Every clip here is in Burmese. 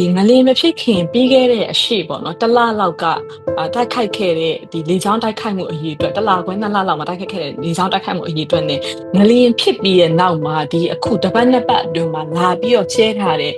ဒီငလင်မဖြစ်ခင်ပြီးခဲ့တဲ့အရှိပေါ့နော်တစ်လလောက်ကတိုက်ခိုက်ခဲ့တဲ့ဒီလေကြောင်းတိုက်ခိုက်မှုအရေးအတွက်တစ်လခွဲနှစ်လလောက်မှာတိုက်ခိုက်ခဲ့တဲ့လေကြောင်းတိုက်ခိုက်မှုအရေးအတွက်နဲ့ငလင်ဖြစ်ပြီးတဲ့နောက်မှာဒီအခုတပတ်နှစ်ပတ်အတွင်းမှာလာပြီးတော့ချဲထားတဲ့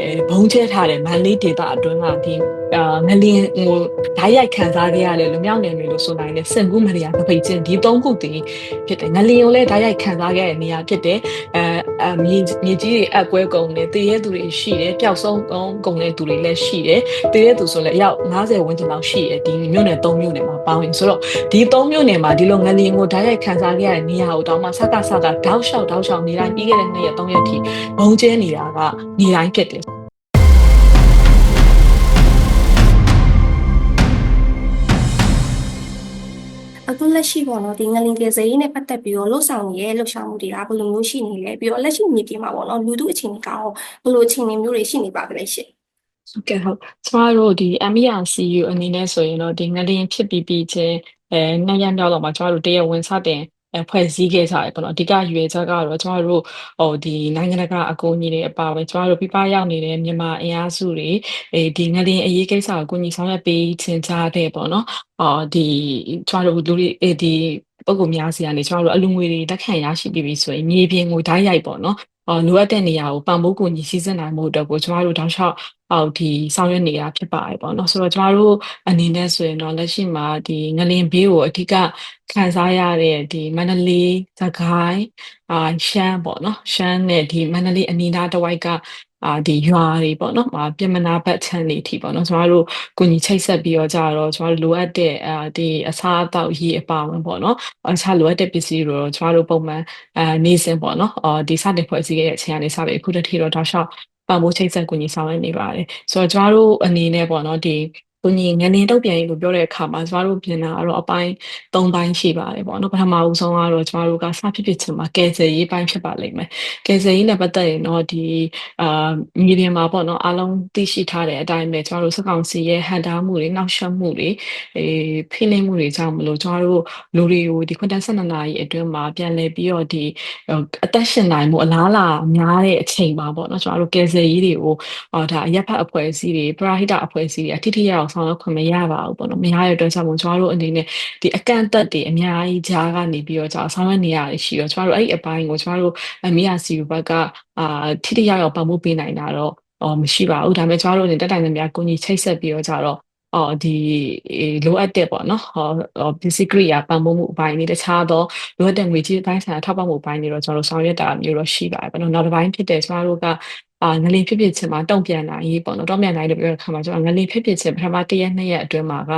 အဲဘုံချဲထားတဲ့မန်လေးဒေတာအတွင်းကဒီ အာငလင်ဟိုဓာတ်ရိုက်ခံစားခဲ့ရတဲ့လူမြောက်နယ်မြေလို့ဆိုနိုင်တဲ့စင်ကူးမရိယာသပိတ်ချင်းဒီသုံးခုတည်ဖြစ်တယ်ငလင်ကိုလည်းဓာတ်ရိုက်ခံစားခဲ့ရတဲ့နေရာဖြစ်တယ်အဲမြေမြေကြီးတွေအက်ကွဲကုန်တယ်တည်ရဲသူတွေရှိတယ်ပျောက်ဆုံးကုန်တဲ့သူတွေလည်းရှိတယ်တည်ရဲသူဆိုလည်းအယောက်90ဝန်းကျင်လောက်ရှိတယ်ဒီမြို့နယ်3မြို့နယ်မှာပေါင်းရင်ဆိုတော့ဒီ3မြို့နယ်မှာဒီလိုငလင်ကိုဓာတ်ရိုက်ခံစားခဲ့ရတဲ့နေရာကိုတောင်မှစကစကတောက်လျှောက်တောက်လျှောက်နေတိုင်းပြီးခဲ့တဲ့နေ့ရက်3ရက်ထိဘုံကျဲနေတာကနေတိုင်းဖြစ်တယ် အခုလက်ရှိပေါ့နော်ဒီငလင်ကယ်ဆယ်ရေးနဲ့ပတ်သက်ပြီးတော့လှုပ်ဆောင်နေတဲ့လှုပ်ဆောင်မှုတွေကဘယ်လိုမျိုးရှိနေလဲပြီးတော့လက်ရှိမြေပြင်မှာပေါ့နော်လူထုအခြေအနေကရောဘယ်လိုအခြေအနေမျိုးတွေရှိနေပါကြလဲရှင့်ဟုတ်ကဲ့ဟုတ်ကျမတို့ဒီ MERCU အနေနဲ့ဆိုရင်တော့ဒီငလျင်ဖြစ်ပြီးပြီးချင်းအဲနှစ်ရက်မြောက်တော့မှကျမတို့တရားဝင်စတင် ဖွဲ့စည်းခဲ့ကြတယ်ပေါ့နော်အဓိကရွေချက်ကတော့ကျမတို့ဟိုဒီနိုင်ငံတကာအကူအညီတွေအပါအဝင်ကျမတို့ပြပရောက်နေတဲ့မြန်မာအင်အားစုတွေအဲဒီငလျင်အရေးကိစ္စကိုကူညီဆောင်ရွက်ပေးခြင်းကြားတဲ့ပေါ့နော်အော်ဒီကျမတို့လူတွေဒီပုံကူများစီကနေကျမတို့အလူငွေတွေတက်ခံရရှိပြီးပြီဆိုရင်မြေပြင်ကိုဓာတ်ရိုက်ပေါ့နော် အော်လိုအပ်တဲ့နေရာကိုပံ့ပိုးကူညီစီစဉ်နိုင်မှုအတွက်ကိုကျမတို့တောက်လျှောက်အော်ဒီဆောင်ရွက်နေတာဖြစ်ပါတယ်ပေါ့နော်ဆိုတော့ကျမတို့အနေနဲ့ဆိုရင်တော့လက်ရှိမှာဒီငလင်ဘေးကိုအဓိကခံစားရတဲ့ဒီမန္တလေး၊စကိုင်းအာရှမ်းပေါ့နော်ရှမ်းနဲ့ဒီမန္တလေးအနီးနားတစ်ဝိုက်က အာဒီရွာတွေပေါ့နော်အာပြင်မနာဘတ်ချမ်းတွေအထိပေါ့နော်ကျမတို့ကိုညီချိတ်ဆက်ပြီးတော့ကြတော့ကျမတို့လိုအပ်တဲ့အာဒီအစားအသောက်ရေးအပါဝင်ပေါ့နော်အခြားလိုအပ်တဲ့ပစ္စည်းတွေတော့ကျမတို့ပုံမှန်အာနေစဉ်ပေါ့နော်အာဒီစတင်ဖွဲ့စည်းခဲ့တဲ့အချိန်ကနေစပြီးအခုတည်းထိတော့တောက်လျှောက်ပံ့ပိုးချိတ်ဆက်ကိုညီဆောင်ရနေပါတယ်ဆိုတော့ကျမတို့အနေနဲ့ပေါ့နော်ဒီ ကိုညီငနေတုတ်ပြန်ရေးလို့ပြောတဲ့အခါမှာကျမတို့ပြင်တာကတော့အပိုင်း၃ပိုင်းရှိပါတယ်ပေါ့နော်ပထမဦးဆုံးကတော့ကျမတို့ကစဖြစ်ဖြစ်ချင်းမှာကယ်ဆယ်ရေးပိုင်းဖြစ်ပါလိမ့်မယ်ကယ်ဆယ်ရေးနဲ့ပတ်သက်ရင်တော့ဒီအာမြေပြင်မှာပေါ့နော်အားလုံးသိရှိထားတဲ့အတိုင်းပဲကျမတို့စကောင်စီရဲ့ဟန်တားမှုတွေနှောက်ယှက်မှုတွေအဲဖိနှိပ်မှုတွေကြောင့်မလို့ကျမတို့လူတွေကိုဒီခွန်တန်း12နာရီအတွင်းမှာပြန်လည်ပြီးတော့ဒီအသက်ရှင်နိုင်မှုအလားအလာများတဲ့အချိန်မှာပေါ့နော်ကျမတို့ကယ်ဆယ်ရေးတွေကိုဟောဒါအရက်ဖတ်အဖွဲ့အစည်းတွေပရာဟိတအဖွဲ့အစည်းတွေအထိထိရအောင်ဆောင်ရွက်ခွင့်မရပါဘူးပေါ့နော်မရတဲ့အတွက်ကြောင့်မို့ကျမတို့အနေနဲ့ဒီအကန့်အသတ်တွေအများကြီးကြားကနေပြီးတော့ကျဆောင်ရွက်နေရရှိတော့ကျမတို့အဲ့ဒီအပိုင်းကိုကျမတို့အမီယာစီဘက်ကအာထိထိရအောင်ပံ့ပိုးပေးနိုင်တာတော့အော်မရှိပါဘူးဒါပေမဲ့ကျမတို့အနေနဲ့တက်တိုင်သမျှကိုကြီးချိတ်ဆက်ပြီးတော့ကြတော့ အော်ဒီလိုအပ်တဲ့ပေါ့နော်ဟောပစ္စည်းကိရိယာပံ့ပိုးမှုအပိုင်းတွေတခြားသောလိုအပ်တဲ့ငွေကြေးအပိုင်းဆိုင်ရာထောက်ပံ့မှုအပိုင်းတွေတော့ကျွန်တော်တို့ဆောင်ရွက်တာမျိုးတော့ရှိပါတယ်ပေါ့နော်နောက်တစ်ပိုင်းဖြစ်တဲ့ကျွန်တော်တို့ကအာငလင်ဖြစ်ဖြစ်ချင်းမှာတုံ့ပြန်နိုင်ရေးပေါ့နော်တုံ့ပြန်နိုင်လို့ပြောတဲ့အခါမှာကျွန်တော်ငလင်ဖြစ်ဖြစ်ချင်းပထမတစ်ရက်နှစ်ရက်အတွင်းမှာက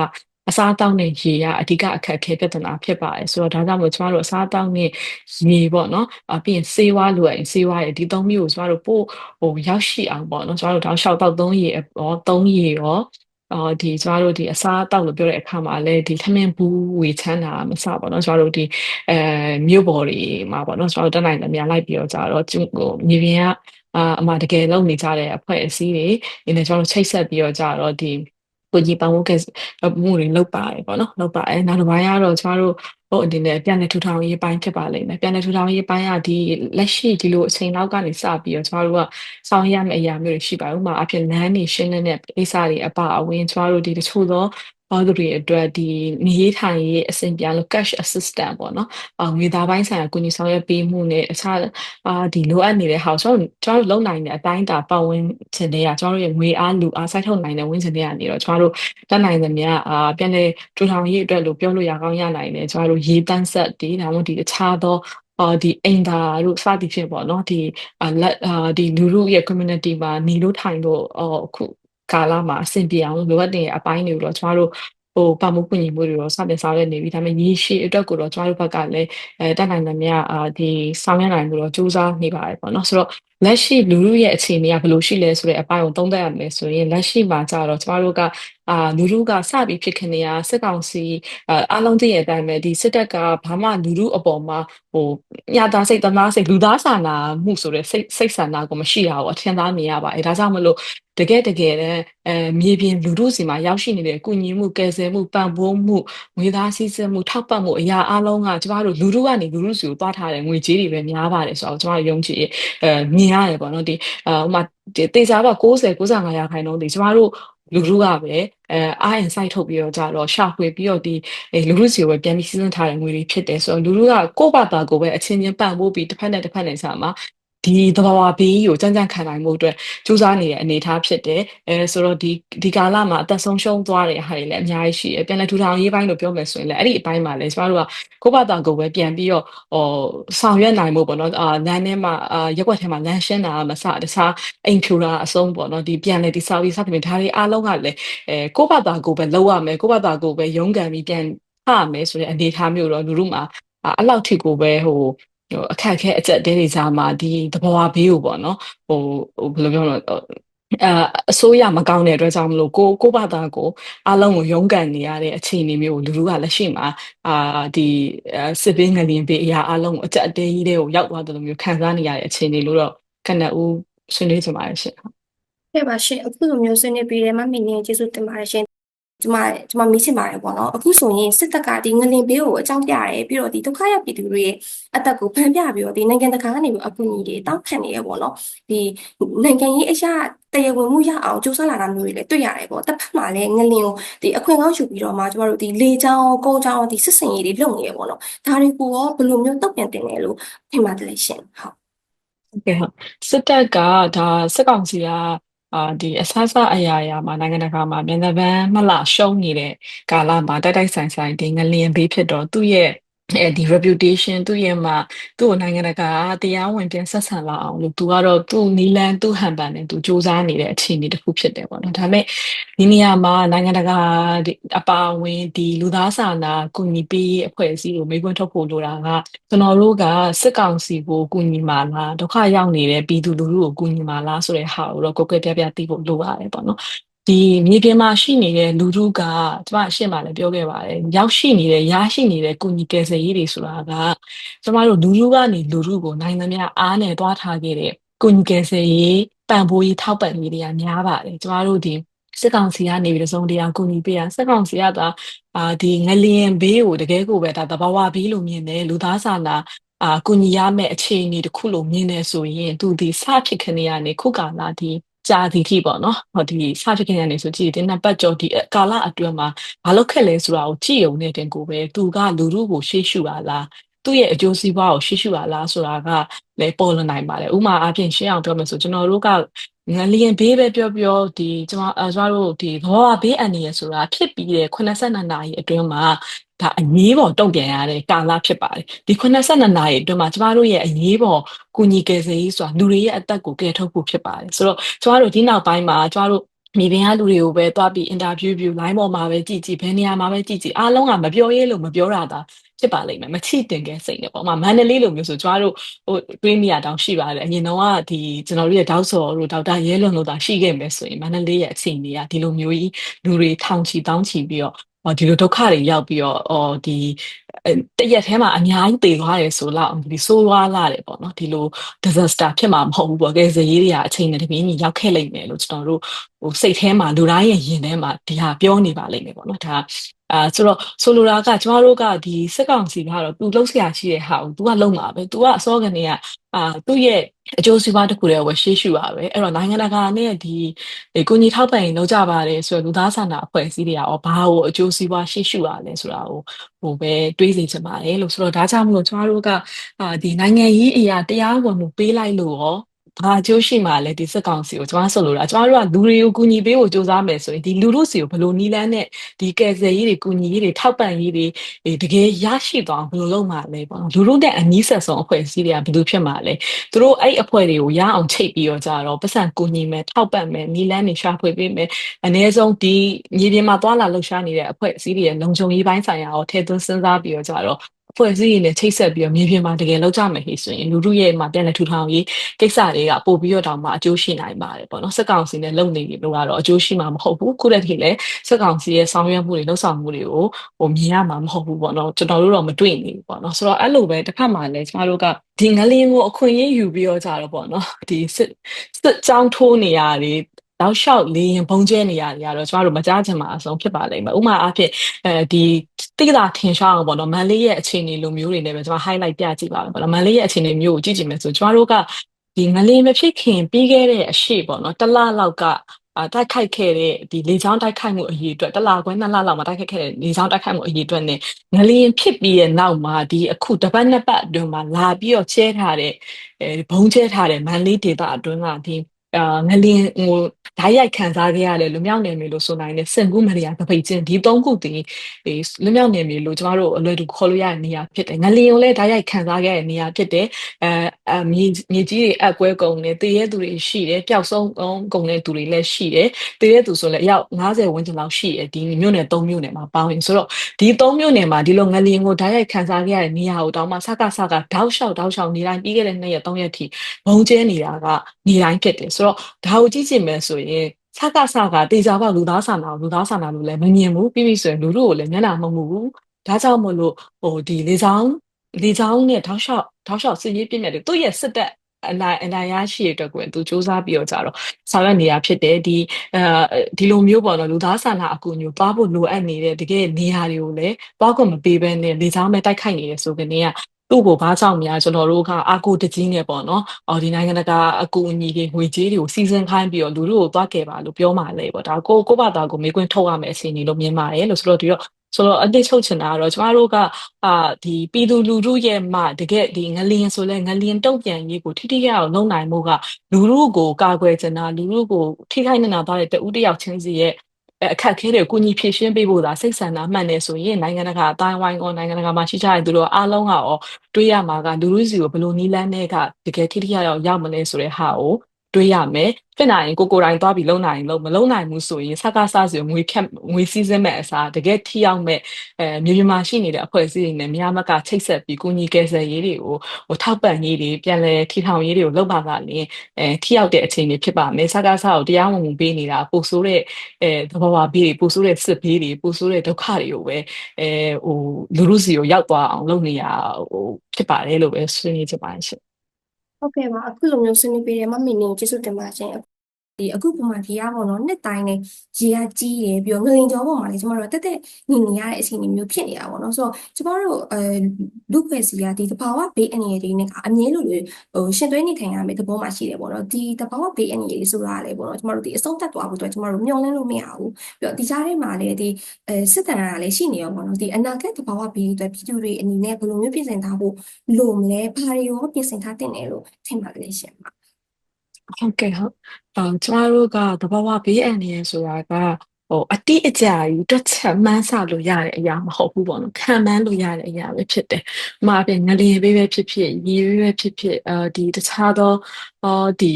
အစားအသောက်နဲ့ရေကအဓိကအခက်အခဲပြဿနာဖြစ်ပါတယ်ဆိုတော့ဒါကြောင့်မို့ကျမတို့အစားအသောက်နဲ့ရေပေါ့နော်အပြင်ဆေးဝါးလိုအပ်ရင်ဆေးဝါးရဒီသုံးမျိုးကိုကျမတို့ပို့ဟိုရောက်ရှိအောင်ပေါ့နော်ကျမတို့တောက်လျှောက်တောက်သုံးရေရောသုံးရေရော အော်ဒီကျမတို့ဒီအစားအသောက်လို့ပြောတဲ့အခါမှာလည်းဒီထမင်းဘူးဝေချမ်းတာမစပေါ့နော်ကျမတို့ဒီအဲမြို့ပေါ်တွေမှာပေါ့နော်ကျမတို့တက်နိုင်တယ်များလိုက်ပြီးတော့ကြတော့ဟိုမြေပြင်ကအာအမှတကယ်လုံနေကြတဲ့အဖွဲ့အစည်းတွေဒီနေ့ကျွန်တော်ချိတ်ဆက်ပြီးတော့ကြတော့ဒီကိုကြီးပန်ဖို့ကမှုတွေလုပ်ပါတယ်ပေါ့နော်လုပ်ပါတယ်နောက်တစ်ပိုင်းကတော့ကျွန်တော် တို့ဟိုအနေနဲ့ပြန်လည်ထူထောင်ရေးပိုင်းဖြစ်ပါလိမ့်မယ်ပြန်လည်ထူထောင်ရေးပိုင်းကဒီလက်ရှိဒီလိုအချိန်လောက်ကနေစပြီးတော့ကျွန်တော်တို့ကဆောင်ရမယ့်အရာမျိုးတွေရှိပါဥပမာအဖြစ်လမ်းနေရှင်းတဲ့ကိစ္စတွေအပါအဝင်ကျွန်တော်တို့ဒီတချို့သော ဘာသူတွေအတွက်ဒီနေရေးထိုင်ရေးအဆင်ပြေလို့ cash assistant ပေါ့နော်အာငွေသားပိုင်းဆိုင်ရာကုညီဆောင်ရွက်ပေးမှုနဲ့အခြားအာဒီလိုအပ်နေတဲ့ဟာကျွန်တော်ကျွန်တော်လုံနိုင်တဲ့အတိုင်းတာပတ်ဝန်းကျင်တွေကကျွန်တော်ရဲ့ငွေအားလူအားစိုက်ထုတ်နိုင်တဲ့ဝန်းကျင်တွေကနေတော့ကျွန်တော်တို့တက်နိုင်သမျှအာပြန်လေထူထောင်ရေးအတွက်လို့ပြောလို့ရကောင်းရနိုင်တယ်ကျွန်တော်တို့ရေးတန်းဆက်ဒီဒါမှမဟုတ်ဒီအခြားသောအော်ဒီအိမ်သာတို့စသည်ဖြင့်ပေါ့နော်ဒီအာလက်အာဒီလူလူရဲ့ community မှာနေလို့ထိုင်လို့အော်အခု ကာလမှာအဆင်ပြေအောင်လိုအပ်တဲ့အပိုင်းတွေကိုတော့ကျမတို့ဟိုပတ်မှုပွင့်ညီမှုတွေတော့စတင်ဆောင်ရွက်နေပြီဒါပေမဲ့ရေရှည်အတွက်ကိုတော့ကျမတို့ဘက်ကလည်းအဲတက်နိုင်သမျှအာဒီဆောင်ရွက်နိုင်လို့တော့စူးစမ်းနေပါတယ်ပေါ့နော်ဆိုတော့လက်ရှိလူလူရဲ့အခြေအနေကဘယ်လိုရှိလဲဆိုတဲ့အပိုင်းကိုသုံးသပ်ရမယ်ဆိုရင်လက်ရှိမှာကြတော့ကျမတို့ကအာလူလူကစပြီးဖြစ်ခင်နေရစစ်ကောင်စီအားလုံးသိရတဲ့အတိုင်းပဲဒီစစ်တပ်ကဘာမှလူလူအပေါ်မှာဟိုညတာစိတ်သမားစိတ်လူသားစာနာမှုဆိုတဲ့စိတ်စိတ်ဆန္ဒကိုမရှိရဘူးအထင်သားမြင်ရပါတယ်ဒါကြောင့်မလို့တကယ်တကယ်တဲ့အဲမြေပြင်လူထုစီမှာရောက်ရှိနေတဲ့ကုညီမှုကယ်ဆယ်မှုပံ့ပိုးမှုငွေသားစည်းစိမ်မှုထောက်ပံ့မှုအရာအလုံးကကျမတို့လူထုကနေလူထုစီကိုသွားထားတဲ့ငွေကြေးတွေပဲများပါတယ်ဆိုတော့ကျမတို့ယုံကြည်အဲမြင်င်ရတယ်ပေါ့နော်ဒီအာဥမာတေချာပါ90 95ရာခိုင်နှုန်းဒီကျမတို့လူလူကပဲအဲအားအင်ဆိုင်ထုတ်ပြီးတော့ကြတော့ရှာဖွေပြီးတော့ဒီလူလူစီကိုပဲပြန်ပြီးစီစဉ်ထားတဲ့ငွေတွေဖြစ်တယ်ဆိုတော့လူလူကကိုယ့်ဘာသာကိုပဲအချင်းချင်းပံ့ပိုးပြီးတစ်ဖက်နဲ့တစ်ဖက်နဲ့ဆက်မှာ ဒီသဘာဝဘေးကိုကြံ့ကြံ့ခံနိုင်မှုအတွက်စူးစမ်းနေတဲ့အနေအထားဖြစ်တယ်အဲဆိုတော့ဒီဒီကာလမှာအသက်ဆုံးရှုံးသွားတဲ့ဟာတွေလည်းအများကြီးရှိတယ်ပြန်လည်ထူထောင်ရေးပိုင်းလို့ပြောမယ်ဆိုရင်လည်းအဲ့ဒီအပိုင်းမှာလည်းကျမတို့ကကိုယ့်ဘာသာကိုပဲပြန်ပြီးတော့ဟိုဆောင်ရွက်နိုင်မှုပေါ့နော်အာလမ်းထဲမှာအာရက်ွက်ထဲမှာလမ်းရှင်းတာမစတခြားအိမ်ဖြူတာအဆုံးပေါ့နော်ဒီပြန်လေဒီစာပြီးစသဖြင့်ဒါတွေအားလုံးကလည်းအဲကိုယ့်ဘာသာကိုပဲလုပ်ရမယ်ကိုယ့်ဘာသာကိုပဲရုန်းကန်ပြီးပြန်ဖရမယ်ဆိုတဲ့အနေအထားမျိုးတော့လူတို့မှာအဲ့လောက်ထိကိုပဲဟိုဟို အခက်အခဲအကျက်တဲတွေကြားမှာဒီတဘာဝဘေးကိုပေါ့နော်ဟိုဟိုဘယ်လိုပြောမလဲအအစိုးရမကောင်းတဲ့အတွက်ကြောင့်မလို့ကိုကိုဘာသာကိုအလုံးကိုရုန်းကန်နေရတဲ့အခြေအနေမျိုးကိုလူလူကလက်ရှိမှာအာဒီစစ်ပင်းငလျင်ပေးအရာအလုံးကိုအကြက်အတဲကြီးတွေကိုရောက်သွားတယ်လို့မျိုးခံစားနေရတဲ့အခြေအနေလို့တော့ခဏဦးဆွေးနွေးကြပါရရှင်။ဟုတ်ပါရှင်အခုလိုမျိုးဆွေးနွေးပြီးတယ်မမင်းနေကျေးဇူးတင်ပါတယ်ရှင် ကျမကျမမေးချင်ပါတယ်ပေါ့နော်အခုဆိုရင်စစ်တပ်ကဒီငလင်ဘေးကိုအကြောင်းပြတယ်ပြီးတော့ဒီဒုက္ခရောက်ပြည်သူတွေရဲ့အသက်ကိုဖန်ပြပြီးတော့ဒီနိုင်ငံတကာကနေပြီးအကူအညီတွေတောင်းခံနေရပေါ့နော်ဒီနိုင်ငံရေးအရာတရားဝင်မှုရအောင်ကြိုးစားလာတာမျိုးတွေလည်းတွေ့ရတယ်ပေါ့တစ်ဖက်မှာလည်းငလင်ကိုဒီအခွင့်ကောင်းယူပြီးတော့မှကျမတို့ဒီလေချောင်းကုန်းချောင်းဒီစစ်စင်ရေးတွေလုပ်နေရပေါ့နော်ဒါတွေကိုရောဘယ်လိုမျိုးတုံ့ပြန်တင်လဲလို့ထင်ပါတယ်ရှင်ဟုတ်ဟုတ်ကဲ့ဟုတ်စစ်တပ်ကဒါစစ်ကောင်စီက အာဒီအဆအဆအရာရာမှာနိုင်ငံတကာမှာမြန်သပန်းမလရှုံးနေတဲ့ကာလမှာတိုက်တိုက်ဆိုင်ဆိုင်ဒီငလျင်ဘေးဖြစ်တော့သူ့ရဲ့ အဲဒီ reputation သူ့ရဲ့မှာသူ့ကိုနိုင်ငံတကာတရားဝင်ပြန်ဆက်ဆံလာအောင်လို့သူကတော့သူ့နီလန်သူ့ဟန်ပန်နဲ့သူစူးစမ်းနေတဲ့အခြေအနေတစ်ခုဖြစ်တယ်ပေါ့နော်ဒါပေမဲ့ဒီနေရာမှာနိုင်ငံတကာအပါအဝင်ဒီလူသားစာနာကူညီပေးအဖွဲ့အစည်းကိုမေးခွန်းထုတ်ဖို့လိုတာကကျွန်တော်တို့ကစစ်ကောင်စီကိုကူညီမှာလားဒုက္ခရောက်နေတဲ့ပြည်သူလူထုကိုကူညီမှာလားဆိုတဲ့ဟာကိုတော့ကိုယ်ကွယ်ပြပြသိဖို့လိုပါတယ်ပေါ့နော် ဒီမြေပြင်မှာရှိနေတဲ့လူထုကကျမအရှင်းမှလည်းပြောခဲ့ပါတယ်ရောက်ရှိနေတဲ့ရရှိနေတဲ့ကုညီကယ်ဆယ်ရေးတွေဆိုတာကကျမတို့လူထုကနေလူထုကိုနိုင်သမျှအားနဲ့တွားထားခဲ့တဲ့ကုညီကယ်ဆယ်ရေးပံ့ပိုးရေးထောက်ပံ့ရေးတွေကများပါတယ်ကျမတို့ဒီစစ်ကောင်စီကနေပြီးသုံးတရားကူညီပေးရစစ်ကောင်စီကသာအာဒီငလျင်ဘေးကိုတကယ်ကိုပဲဒါတဘာဝဘေးလို့မြင်တယ်လူသားစာနာအာကူညီရမယ့်အခြေအနေတစ်ခုလို့မြင်နေဆိုရင်သူဒီစဖြစ်ခနေရနေခုကာလာဒီ ကြာဒီထိပေါ့နော်ဟောဒီစဖြစ်ခင်ကနေဆိုကြည့်ဒီနှစ်ပတ်ကျော်ဒီကာလအတွင်းမှာဘာလို့ခက်လဲဆိုတာကိုကြည့်ုံနဲ့တင်ကိုပဲသူကလူလူကိုရှေ့ရှုတာလားသူ့ရဲ့အကျိုးစီးပွားကိုရှေ့ရှုတာလားဆိုတာကလည်းပေါ်လွန်နိုင်ပါတယ်ဥမာအပြင်ရှင်းအောင်ပြောမယ်ဆိုကျွန်တော်တို့ကငလျင်ဘေးပဲပြောပြောဒီကျွန်တော်အဲကျွန်တော်တို့ဒီဘောဘေးအန္တရာယ်ဆိုတာဖြစ်ပြီးတဲ့82နာရီအတွင်းမှာ ဒါအငေးပေါ်တုံ့ပြန်ရတဲ့ကာလဖြစ်ပါတယ်ဒီ82နာရီအတွင်းမှာကျမတို့ရဲ့အငေးပေါ်ကုညီကယ်ဆယ်ရေးဆိုတာလူတွေရဲ့အသက်ကိုကယ်ထုတ်ဖို့ဖြစ်ပါတယ်ဆိုတော့ကျမတို့ဒီနောက်ပိုင်းမှာကျမတို့မြေပြင်ကလူတွေကိုပဲတွားပြီးအင်တာဗျူးဗျူ line ပေါ်မှာပဲကြည့်ကြည့်ဘယ်နေရာမှာပဲကြည့်ကြည့်အားလုံးကမပြောရဲလို့မပြောတာဒါဖြစ်ပါလိမ့်မယ်မချိတင်ခဲ့စိတ်နဲ့ပေါ့။ဥမာမန္တလေးလိုမျိုးဆိုကျမတို့ဟိုတွေးမိရတောင်ရှိပါတယ်။အရင်တော့ကဒီကျွန်တော်တို့ရဲ့တောက်စော်တို့ဒေါက်တာရဲလွန်တို့သာရှိခဲ့မယ်ဆိုရင်မန္တလေးရဲ့အခြေအနေကဒီလိုမျိုးကြီးလူတွေထောင်ချီတောင်းချီပြီးတော့ဟော ဒီလိုဒုက္ခတွေရောက်ပြီးတော့အော်ဒီတရက်ထဲမှာအများကြီးတည်သွားတယ်ဆိုတော့ဒီဆိုးရွားလာတယ်ပေါ့နော်ဒီလို disaster ဖြစ်မှာမဟုတ်ဘူးပေါ့ကဲစရေးတွေကအချိန်နဲ့တပြေးညီရောက်ခဲ့လိမ့်မယ်လို့ကျွန်တော်တို့ဟိုစိတ်ထဲမှာလူတိုင်းရဲ့ရင်ထဲမှာဒီဟာပြောနေပါလိမ့်မယ်ပေါ့နော်ဒါ အာဆိုတော့ဆိုလိုတာကကျမတို့ကဒီစက်ကောင်စီကတော့သူလှုပ်ရှားရှိတဲ့ဟာကို तू ကလုံမှာပဲ तू ကအစောကနေကအာသူ့ရဲ့အကျိုးစီးပွားတစ်ခုတည်းကိုရှေ့ရှုပါပဲအဲ့တော့နိုင်ငံတကာနဲ့ဒီကိုကြီးထောက်ပံ့ရင်လောက်ကြပါတယ်ဆိုတော့လူသားဆန္ဒအဖွဲ့အစည်းတွေကရောဘာကိုအကျိုးစီးပွားရှေ့ရှုရလဲဆိုတာကိုဟိုပဲတွေးစီချင်ပါတယ်လို့ဆိုတော့ဒါကြောင့်မလို့ကျမတို့ကအာဒီနိုင်ငံရေးအရာတရားဝင်မှုပေးလိုက်လို့ရော ဘာအကျိုးရှိမှလဲဒီစက်ကောင်စီကိုကျွန်မဆိုလိုတာကျွန်တော်တို့ကလူတွေကိုကူညီပေးဖို့စူးစမ်းမယ်ဆိုရင်ဒီလူတို့စီကိုဘယ်လိုနီးလန်းနဲ့ဒီကယ်ဆယ်ရေးတွေကူညီရေးတွေထောက်ပံ့ရေးတွေတကယ်ရရှိသွားအောင်ဘယ်လိုလုပ်မှလဲပေါ့လူတို့နဲ့အနည်းဆက်ဆုံးအဖွဲ့အစည်းတွေကဘယ်လိုဖြစ်မှလဲသူတို့အဲ့အဖွဲ့တွေကိုရအောင်ချိတ်ပြီးတော့ကြတော့ပတ်စံကူညီမယ်ထောက်ပံ့မယ်နီးလန်းတွေရှာဖွေပေးမယ်အနည်းဆုံးဒီမြေပြင်မှာသွားလာလှုပ်ရှားနေတဲ့အဖွဲ့အစည်းတွေရဲ့လုံခြုံရေးပိုင်းဆိုင်ရာကိုထည့်သွင်းစဉ်းစားပြီးတော့ကြတော့ ဖွဲ့စည်းရေးနဲ့ချိတ်ဆက်ပြီးတော့မြေပြင်မှာတကယ်လောက်ကြမယ်ဟိဆိုရင်လူလူရဲ့မှာပြန်လည်ထူထောင်ရေးကိစ္စတွေကပို့ပြီးတော့တောင်မှအကျိုးရှိနိုင်ပါတယ်ပေါ့နော်စက်ကောင်စီနဲ့လုပ်နေပြီလို့ကတော့အကျိုးရှိမှာမဟုတ်ဘူးခုတည်းထိလည်းစက်ကောင်စီရဲ့ဆောင်ရွက်မှုတွေလှုပ်ဆောင်မှုတွေကိုဟိုမြင်ရမှာမဟုတ်ဘူးပေါ့နော်ကျွန်တော်တို့တော့မတွေ့နေဘူးပေါ့နော်ဆိုတော့အဲ့လိုပဲတစ်ဖက်မှာလည်းကျမတို့ကဒီငလင်းကိုအခွင့်အရေးယူပြီးတော့ကြတော့ပေါ့နော်ဒီစစ်စစ်ကြောင်းထိုးနေရတယ်တောက်လျှောက်လေရင်ဘုံကျဲနေရတွေကတော့ကျမတို့မကြားချင်မှာအဆုံးဖြစ်ပါလိမ့်မယ်ဥမာအဖြစ်အဲဒီ တိတာထင်ရှားအောင်ပေါ့နော်မန်လေးရဲ့အခြေအနေလိုမျိုးတွေနဲ့ပဲကျမ highlight ပြကြည့်ပါမယ်ပေါ့နော်မန်လေးရဲ့အခြေအနေမျိုးကိုကြည့်ကြည့်မယ်ဆိုကျမတို့ကဒီငလင်မဖြစ်ခင်ပြီးခဲ့တဲ့အရှိပေါ့နော်တစ်လလောက်ကအာတိုက်ခိုက်ခဲ့တဲ့ဒီလေကြောင်းတိုက်ခိုက်မှုအရေးအတွက်တလခွဲနှစ်လလောက်မှာတိုက်ခိုက်ခဲ့တဲ့လေကြောင်းတိုက်ခိုက်မှုအရေးအတွက်နဲ့ငလျင်ဖြစ်ပြီးရဲ့နောက်မှာဒီအခုတစ်ပတ်နှစ်ပတ်အတွင်းမှာလာပြီးတော့ချဲထားတဲ့အဲဘုံချဲထားတဲ့မန်လေးဒေတာအတွင်းကဒီ အာငလျင်ဟိုဓာတ်ရိုက်ခံစားခဲ့ရတဲ့လူမြောက်နယ်မြေလို့ဆိုနိုင်တဲ့စင်ကူးမရိယာတပိတ်ချင်းဒီသုံးခုတည်းဒီလူမြောက်နယ်မြေလို့ကျမတို့အလွယ်တကူခေါ်လို့ရတဲ့နေရာဖြစ်တယ်ငလျင်ကိုလည်းဓာတ်ရိုက်ခံစားခဲ့ရတဲ့နေရာဖြစ်တယ်အဲ အမြေမြေကြီးတွေအက်ကွဲကုန်တယ်တည်ရဲသူတွေရှိတယ်ပျောက်ဆုံးကုန်တဲ့သူတွေလည်းရှိတယ်တည်ရဲသူဆိုလည်းအယောက်90ဝန်းကျင်လောက်ရှိတယ်ဒီမြို့နယ်၃မြို့နယ်မှာပေါင်းရင်ဆိုတော့ဒီ၃မြို့နယ်မှာဒီလိုငလျင်ကိုဓာတ်ရိုက်ခံစားခဲ့ရတဲ့နေရာကိုတောင်မှစကစကတောက်လျှောက်တောက်လျှောက်နေတိုင်းပြီးခဲ့တဲ့2ရက်3ရက်ထိဘုံကျဲနေတာကနေတိုင်းဖြစ်တယ်ဆိုတော့ဒါကိုကြည့်ချင်မယ်ဆိုရင်စကစကတေချာပေါက်လူသားဆန္ဒလူသားဆန္ဒလို့လည်းမမြင်ဘူးပြီးပြီဆိုရင်လူတို့ကိုလည်းမျက်နှာမမှုဘူးဒါကြောင့်မလို့ဟိုဒီလေဆောင် လေဆောင်နဲ့ထောက်လျှောက်ထောက်လျှောက်စစ်ရေးပြည့်မြတ်တယ်သူ့ရဲ့စစ်တပ်အနိုင်အနိုင်ရရှိရတဲ့ကွယ်သူစူးစမ်းပြီးတော့ကြတော့ဆောင်ရွက်နေရဖြစ်တယ်ဒီအဲဒီလိုမျိုးပေါ့နော်လူသားဆန္ဒအကူအညီသွားဖို့လိုအပ်နေတဲ့တကယ်နေရာတွေကိုလည်းသွားခွင့်မပေးဘဲနဲ့လေဆောင်ပဲတိုက်ခိုက်နေရဆိုကနေကသူ့ကိုဘာကြောင့်များကျွန်တော်တို့ကအာကိုတကြီးနဲ့ပေါ့နော်အော်ဒီနိုင်ငံတကာအကူအညီတွေငွေကြေးတွေကိုစီစဉ်ခိုင်းပြီးတော့လူတို့ကိုသွားခဲ့ပါလို့ပြောမှလည်းပေါ့ဒါကိုကိုဘာသာကိုမေးခွန်းထုတ်ရမယ့်အခြေအနေလို့မြင်ပါတယ်လို့ဆိုတော့ဒီတော့ ဆိုတော့အတိတ်ချုပ်ချင်တာကတော့ကျမတို့ကအာဒီပြည်သူလူထုရဲ့မှတကယ်ဒီငလျင်ဆိုလဲငလျင်တုံ့ပြန်ရေးကိုထိထိရအောင်လုပ်နိုင်မှုကလူထုကိုကာကွယ်ချင်တာလူထုကိုထိခိုက်နေတာသွားတဲ့တဦးတယောက်ချင်းစီရဲ့အခက်ခဲတွေကိုညီဖြည့်ရှင်းပေးဖို့သာစိတ်ဆန္ဒမှန်နေဆိုရင်နိုင်ငံတကာအတိုင်းဝိုင်းကောနိုင်ငံတကာမှာရှိကြတဲ့သူတို့အားလုံးကရောတွေးရမှာကလူလူစီကိုဘယ်လိုနီးလန်းတဲ့ကတကယ်ထိထိရအောင်ရောက်မလဲဆိုတဲ့ဟာကို တွေးရမယ်ဖြစ်နိုင်ရင်ကိုကိုတိုင်းသွားပြီးလုံနိုင်လို့မလုံနိုင်ဘူးဆိုရင်စကားစားစီငွေဖြတ်ငွေစည်းစင်းမဲ့အစားတကယ်ထိရောက်မဲ့အဲမြေပြင်မှာရှိနေတဲ့အဖွဲ့အစည်းတွေနဲ့များမကချိတ်ဆက်ပြီးကိုကြီးကယ်ဆယ်ရေးတွေကိုဟိုထောက်ပံ့ရေးတွေပြန်လည်ထိထောင်ရေးတွေကိုလုပ်ပါကလည်းအဲထိရောက်တဲ့အခြေအနေဖြစ်ပါမယ်စကားစားကိုတရားဝင်ဝင်ပေးနေတာပို့ဆိုးတဲ့အဲသဘောဝဘေးတွေပို့ဆိုးတဲ့စစ်ဘေးတွေပို့ဆိုးတဲ့ဒုက္ခတွေကိုပဲအဲဟိုလူလူစီကိုရောက်သွားအောင်လုပ်နေရဟိုဖြစ်ပါတယ်လို့ပဲဆွေးနွေးချင်ပါတယ်ရှင် ဟုတ်ကဲ့ပါ အခုလိုမျိုးဆွေးနွေးပေးတဲ့ မမင်းနေကျေးဇူးတင်ပါရှင် ဒီအခုပုံမှန်ဒီရပေါ့နော်နှစ်တိုင်းနဲ့ရေကကြီးတယ်ပြီးတော့ငလင်ကြောပေါ်မှာလည်းကျမတို့တက်တက်နေနေရတဲ့အခြေအနေမျိုးဖြစ်နေတာပေါ့နော်ဆိုတော့ကျမတို့အဲလူခွေစီကဒီတဘာဝဘေးအန္တရာယ်တွေနဲ့အမြဲလိုလိုဟိုရှင်သွေးနေထိုင်ရမယ့်သဘောမှာရှိတယ်ပေါ့နော်ဒီတဘာဝဘေးအန္တရာယ်ဆိုတာလည်းပေါ့နော်ကျမတို့ဒီအဆုံးသတ်သွားဖို့အတွက်ကျမတို့မျှော်လင့်လို့မရဘူးပြီးတော့ဒီကြားထဲမှာလည်းဒီအဲစစ်တမ်းကလည်းရှိနေရောပေါ့နော်ဒီအနာဂတ်တဘာဝဘေးတွေအတွက်ပြည်သူတွေအနေနဲ့ဘယ်လိုမျိုးပြင်ဆင်ထားဖို့လိုမလဲဘာတွေရောပြင်ဆင်ထားတင်တယ်လို့ထင်ပါတယ်ရှင်ပါ ဟုတ်ကဲ့ဟုတ်အာကျမတို့ကသဘာဝဘေးအန္တရာယ်ဆိုတာကဟိုအတိအကျကြီးတွက်ချက်မှန်းဆလို့ရတဲ့အရာမဟုတ်ဘူးပေါ့နော်ခံမှန်းလို့ရတဲ့အရာပဲဖြစ်တယ်။ဥပမာအပြင်ငလျင်ဘေးပဲဖြစ်ဖြစ်ရေဘေးပဲဖြစ်ဖြစ်အာဒီတခြားသောအော်ဒီ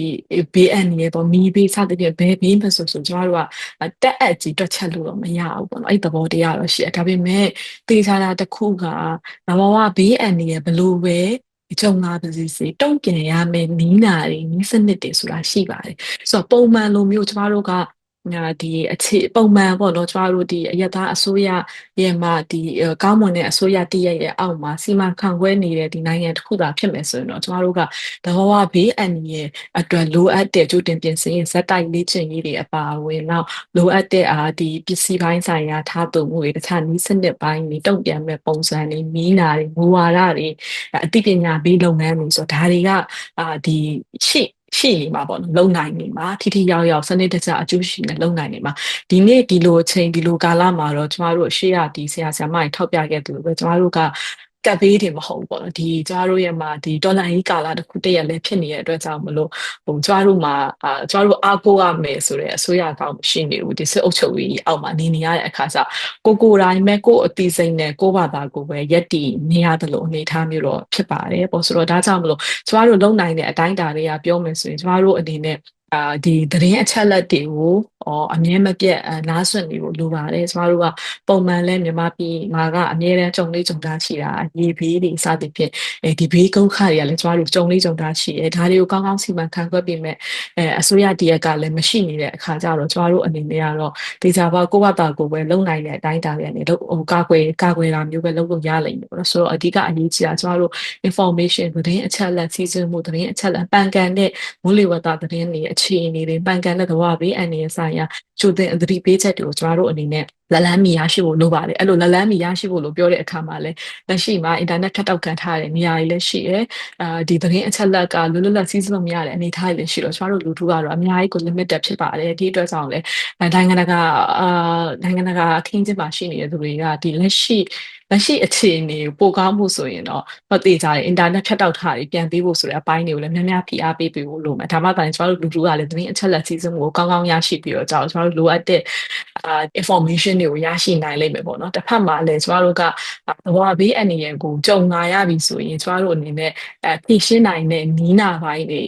ဘေးအန္တရာယ်ပေါ့မီးဘေးစသဖြင့်ဘယ်ဘေးမဆိုဆိုကျမတို့ကတက်အပ်ကြီးတွက်ချက်လို့တော့မရဘူးပေါ့နော်အဲ့သဘောတရားတော့ရှိတယ်ဒါပေမဲ့သေချာတာတစ်ခုကသဘာဝဘေးအန္တရာယ်ဘလို့ပဲ ကြုံလာပါစေစေတုံ့ပြန်ရမယ်နီးနာတွေနီးစနစ်တွေဆိုတာရှိပါတယ်ဆိုတော့ပုံမှန်လိုမျိုးကျမတို့က ဒီအခြေပုံမှန်ပေါ့နော်ကျမတို့ဒီအယက်သားအစိုးရရဲ့မှဒီကောင်းမွန်တဲ့အစိုးရတည်ရဲ့အောက်မှာစီမံခန့်ခွဲနေတဲ့ဒီနိုင်ငံတစ်ခုသာဖြစ်မယ်ဆိုရင်တော့ကျမတို့ကတဘာဝဘေးအန္တရာယ်အတွက်လိုအပ်တဲ့ကြိုတင်ပြင်ဆင်ဇက်တိုက်လေ့ကျင့်ရေးတွေအပါအဝင်နောက်လိုအပ်တဲ့အာဒီပစ္စည်းပိုင်းဆိုင်ရာထားသွမှုတွေတခြားနည်းစနစ်ပိုင်းတွေတုံ့ပြန်မဲ့ပုံစံတွေမီးနာတွေမူဝါဒတွေအသိပညာဘေးလုပ်ငန်းတွေဆိုတော့ဒါတွေကအာဒီရှိ ရှိနေမှာပေါ့နော်လုံနိုင်နေမှာထိထိရောက်ရောက်စနစ်တကျအကျိုးရှိနေလုံနိုင်နေမှာဒီနေ့ဒီလိုအချိန်ဒီလိုကာလမှာတော့ကျမတို့ရှေ့ရဒီဆရာဆရာမတွေထောက်ပြခဲ့သူလိုပဲကျမတို့က ကပ်ဘေးတွေမဟုတ်ဘူးပေါ့နော်ဒီကျမတို့ရဲ့မှာဒီဒေါ်လာကြီးကာလာတစ်ခုတည်းရလည်းဖြစ်နေတဲ့အတွက်ကြောင့်မလို့ဟိုကျမတို့မှာအာကျမတို့အားကိုးရမယ်ဆိုတဲ့အစိုးရကောင်မရှိနေဘူးဒီစစ်အုပ်ချုပ်ရေးအောက်မှာနေနေရတဲ့အခါကျကိုကိုတိုင်းမဲ့ကိုအတိစိမ့်နဲ့ကိုဘာသာကိုပဲရက်တီနေရတယ်လို့အနေထားမျိုးတော့ဖြစ်ပါတယ်ပေါ့ဆိုတော့ဒါကြောင့်မလို့ကျမတို့လုံနိုင်တဲ့အတိုင်းအတာတွေကပြောမယ်ဆိုရင်ကျမတို့အနေနဲ့အာဒီသတင်းအချက်လက်တွေကိုအော်အမြဲမပြတ်နားဆွင့်နေဖို့လိုပါတယ်ကျမတို့ကပုံမှန်လဲမြန်မာပြည်မှာကအမြဲတမ်းကြုံလေးကြုံသားရှိတာရေဘေးတွေစသဖြင့်အဲဒီဘေးကုန်းခတွေကလည်းကျမတို့ကြုံလေးကြုံသားရှိတယ်ဒါတွေကိုကောင်းကောင်းစီမံခန့်ခွဲပေးမယ်အဲအစိုးရတရက်ကလည်းမရှိနေတဲ့အခါကျတော့ကျမတို့အနေနဲ့ကတော့ဒေတာပေါကိုယ့်ဘာသာကိုပဲလုံနိုင်တဲ့အတိုင်းတာတွေနဲ့ဟိုကာကွယ်ကာကွယ်တာမျိုးပဲလုပ်လို့ရလိမ့်မယ်ပေါ့ဆိုတော့အဓိကအရေးကြီးတာကျမတို့ information သတင်းအချက်လက်စီစဉ်မှုသတင်းအချက်လက်ပန်ကန်တဲ့မိုးလေဝသသတင်းတွေအခြေအနေတွေပန်ကန်တဲ့သဘောဘေးအန္တရာယ်ဆိုင်ရာကြိုတင်အသတိပေးချက်တွေကိုကျမတို့အနေနဲ့ လက်လန်းမီရရှိဖို့လိုပါတယ်အဲ့လိုလက်လန်းမီရရှိဖို့လို့ပြောတဲ့အခါမှာလည်းလက်ရှိမှာအင်တာနက်ဖြတ်တောက်ခံထားတဲ့နေရာတွေလည်းရှိရဲအာဒီသတင်းအချက်အလက်ကလွတ်လွတ်လပ်စီးစလို့မရတဲ့အနေအထားတွေလည်းရှိတော့ကျွန်တော်တို့လူထုကတော့အများကြီးကို limited ဖြစ်ပါတယ်ဒီအတွက်ကြောင့်လည်းနိုင်ငံတကာအာနိုင်ငံတကာအခင်းကျင်းမှာရှိနေတဲ့သူတွေကဒီလက်ရှိလက်ရှိအခြေအနေကိုပိုကောင်းမှုဆိုရင်တော့မသေးကြတဲ့အင်တာနက်ဖြတ်တောက်ထားတွေပြန်ပေးဖို့ဆိုတဲ့အပိုင်းတွေကိုလည်းများများဖိအားပေးပေးဖို့လိုမယ်ဒါမှသာကျွန်တော်တို့လူထုကလည်းသတင်းအချက်အလက်စီးစမှုကိုကောင်းကောင်းရရှိပြီးတော့ကျွန်တော်တို့လိုအပ်တဲ့အာ information တွေကိုရရှိနိုင်လိမ့်မယ်ပေါ့နော်တစ်ဖက်မှာလည်းကျွန်တော်တို့ကသဘောဘေးအနေနဲ့ကိုကြုံလာရပြီဆိုရင်ကျွန်တော်တို့အနေနဲ့အဲဖြည့်ရှင်းနိုင်တဲ့နီးနာပိုင်းတွေ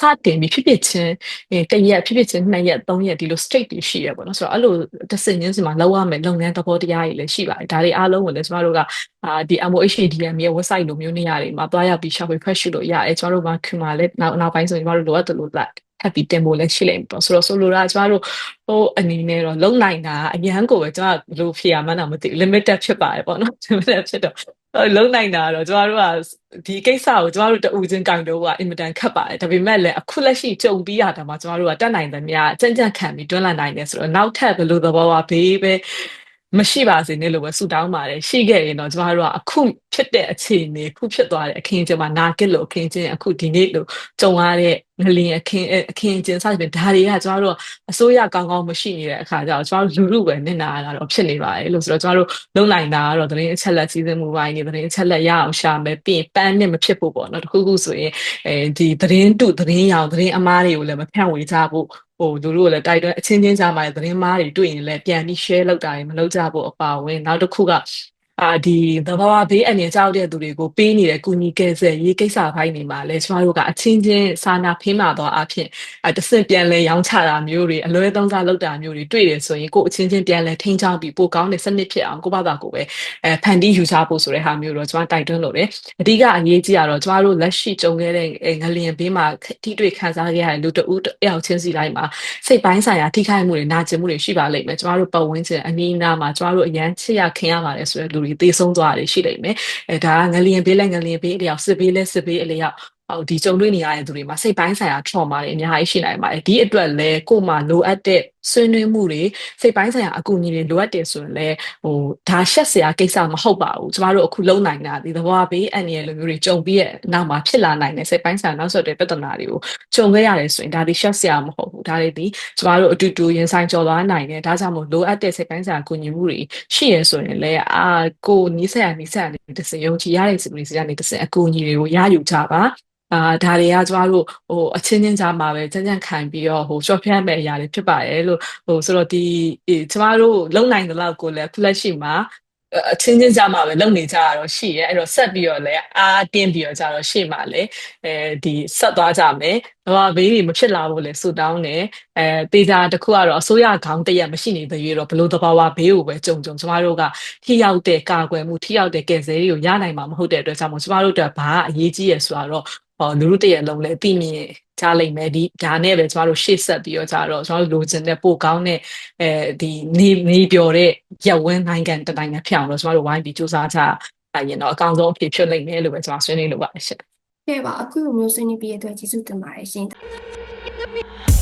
စတင်ပြီးဖြစ်ဖြစ်ချင်းတရက်ဖြစ်ဖြစ်ချင်းနှစ်ရက်သုံးရက်ဒီလို state တွေရှိရပေါ့နော်ဆိုတော့အဲ့လိုတစ်စင်ချင်းစီမှာလောက်ရမယ်လုပ်ငန်းသဘောတရားတွေလည်းရှိပါတယ်ဒါတွေအားလုံးကိုလည်းကျွန်တော်တို့ကအာဒီ MOHADM ရဲ့ website လိုမျိုးနေရာတွေမှာတွားရောက်ပြီး shop ဖွက်ရှုလို့ရတယ်ကျွန်တော်တို့ကခွန်မှာလည်းနောက်နောက်ပိုင်းဆိုရင်ကျွန်တော်တို့လိုအပ်တယ်လို့လိုက် ထပ်ပြီးတင်ဖို့လည်းရှိလိမ့်မယ်ပေါ့ဆိုတော့ဆိုလိုတာကျမတို့ဟိုအနေနဲ့တော့လုံနိုင်တာအញ្ញမ်းကိုပဲကျမဘယ်လိုဖြေရမှန်းတော့မသိဘူး limited ဖြစ်ပါတယ်ပေါ့နော် limited ဖြစ်တော့လုံနိုင်တာတော့ကျမတို့ကဒီကိစ္စကိုကျမတို့တူချင်းကင်တော့ကအင်မတန်ခက်ပါတယ်ဒါပေမဲ့လည်းအခုလက်ရှိကြုံပြီးရတာမှာကျမတို့ကတက်နိုင်တယ်များအကြံကြံခံပြီးတွန်းလှန်နိုင်တယ်ဆိုတော့နောက်ထပ်ဘယ်လိုသဘောပါဘေးပဲ မရှိပါစေနဲ့လို့ပဲဆုတောင်းပါတယ်ရှိခဲ့ရင်တော့ကျမတို့ကအခုဖြစ်တဲ့အခြေအနေခုဖြစ်သွားတဲ့အခင်းကျင်းမှာနာကစ်လို့အခင်းကျင်းအခုဒီနေ့လို့ကြုံရတဲ့ငလင်အခင်းအခင်းကျင်းစသဖြင့်ဒါတွေကကျမတို့အစိုးရကောင်းကောင်းမရှိနေတဲ့အခါကျတော့ကျမတို့လူလူပဲနစ်နာရတာတော့ဖြစ်နေပါတယ်လို့ဆိုတော့ကျမတို့လုံနိုင်တာကတော့သတင်းအချက်လက်စီစဉ်မှုပိုင်းနေသတင်းအချက်လက်ရအောင်ရှာမယ်ပြီးရင်ပန်းနဲ့မဖြစ်ဖို့ပေါ့နော်တခုခုဆိုရင်အဲဒီသတင်းတုသတင်းရောင်သတင်းအမားတွေကိုလည်းမဖြန့်ဝေကြဖို့ ဟိုလူတို့ကလည်းတိုက်တွန်းအချင်းချင်းကြားမှာသတင်းမားတွေတွေ့ရင်လည်းပြန်ပြီး share လုပ်တာတွေမလုပ်ကြဖို့အပါအဝင်နောက်တစ်ခုက အာဒီသဘာဝဘေးအန္တရာယ်ကြောက်တဲ့သူတွေကိုပေးနေတဲ့ကုညီကယ်ဆယ်ရေးကိစ္စပိုင်းတွေမှာလည်းကျမတို့ကအချင်းချင်းစာနာဖေးမာသောအဖြစ်အတဆင့်ပြန်လဲရောင်းချတာမျိုးတွေအလွဲသုံးစားလုပ်တာမျိုးတွေတွေ့ရဆိုရင်ကိုအချင်းချင်းပြန်လဲထိန်းချောင်းပြီးပိုကောင်းတဲ့စနစ်ဖြစ်အောင်ကိုဘာသာကိုပဲအဲဖန်တီးယူချဖို့ဆိုတဲ့ဟာမျိုးတော့ကျမတိုက်တွန်းလို့တယ်အဓိကအရေးကြီးတာတော့ကျမတို့လက်ရှိကြုံခဲ့တဲ့ငလျင်ဘေးမှာထိတွေ့ခံစားခဲ့ရတဲ့လူတဦးတယောက်ချင်းစီတိုင်းမှာစိတ်ပိုင်းဆိုင်ရာထိခိုက်မှုတွေနာကျင်မှုတွေရှိပါလိမ့်မယ်ကျမတို့ပတ်ဝန်းကျင်အနီးအနားမှာကျမတို့အရန်ချစ်ရခင်ရပါတယ်ဆိုတဲ့လူတွေသေဆုံးသွားတာရှိလိမ့်မယ်အဲဒါကငလျင်ဘေးလက်ငလျင်ဘေးအလျောက်စစ်ဘေးလက်စစ်ဘေးအလျောက်ဟိုဒီကြုံတွေ့နေရတဲ့သူတွေမှာစိတ်ပိုင်းဆိုင်ရာ trauma တွေအများကြီးရှိနိုင်ပါတယ်ဒီအတွက်လဲကို့မှာလိုအပ်တဲ့ ဆွေးနွေးမှုတွေစိတ်ပိုင်းဆိုင်ရာအကူအညီတွေလိုအပ်တယ်ဆိုရင်လဲဟိုဒါရှက်စရာကိစ္စမဟုတ်ပါဘူးကျမတို့အခုလုံနိုင်တာဒီသဘောဘေးအန်ရလိုမျိုးတွေကြုံပြီးရဲ့နောက်မှာဖြစ်လာနိုင်တဲ့စိတ်ပိုင်းဆိုင်ရာနောက်ဆက်တွဲပြဿနာတွေကိုကြုံခဲ့ရတယ်ဆိုရင်ဒါဒီရှက်စရာမဟုတ်ဘူးဒါတွေဒီကျမတို့အတူတူရင်ဆိုင်ကြော်သွားနိုင်တယ်ဒါကြောင့်မို့လိုအပ်တဲ့စိတ်ပိုင်းဆိုင်ရာအကူအညီမှုတွေရှိရဆိုရင်လဲအာကိုနီးစရာနီးစရာနေတစ်စင်ယုံကြည်ရတဲ့စီမီစီကနေတစ်စင်အကူအညီတွေကိုရယူကြပါ အာဒါတွေကကျမတို့ဟိုအချင်းချင်းကြားမှာပဲကြံ့ကြံ့ခံပြီးတော့ဟို short ဖြတ်မဲ့အရာတွေဖြစ်ပါတယ်လို့ဟိုဆိုတော့ဒီကျမတို့လုံနိုင်တဲ့လောက်ကိုလည်း flash ရှိမှာအချင်းချင်းကြားမှာပဲလုံနေကြရတော့ရှိရဲအဲ့တော့ဆက်ပြီးတော့လည်းအားတင်းပြီးတော့ကြတော့ရှေ့မှာလည်းအဲဒီဆက်သွားကြမယ်ဘာဘေးတွေမဖြစ်လာဘူးလေဆူတောင်းတယ်အဲတေချာတစ်ခုကတော့အစိုးရခေါင်းတရက်မရှိနေတဲ့ရွေးတော့ဘလို့တဘာဝဘေးကိုပဲကြုံကြုံကျမတို့ကထိရောက်တဲ့ကာကွယ်မှုထိရောက်တဲ့ကယ်ဆယ်ရေးကိုရနိုင်မှာမဟုတ်တဲ့အတွက်ကြောင့်မို့ကျမတို့တို့ဘာအရေးကြီးရဆိုတော့ ဟောလူလူတရက်လုံးလည်းသိမြင်ကြလိမ့်မယ်ဒီဒါနဲ့ပဲကျမတို့ရှေ့ဆက်ပြီးတော့ကြတော့ကျမတို့လိုချင်တဲ့ပိုကောင်းတဲ့အဲဒီနေနေပြောတဲ့ရက်ဝင်းနိုင်ငံတနိုင်ငံဖြစ်အောင်လို့ကျမတို့ဝိုင်းပြီးစူးစမ်းကြရင်တော့အကောင်းဆုံးအဖြစ်ဖြစ်လိမ့်မယ်လို့ပဲကျမဆွေးနွေးလိုပါတယ်ရှင့်။ကဲပါအခုလိုမျိုးဆွေးနွေးပြီးတဲ့အတွက်ကျေးဇူးတင်ပါတယ်ရှင်။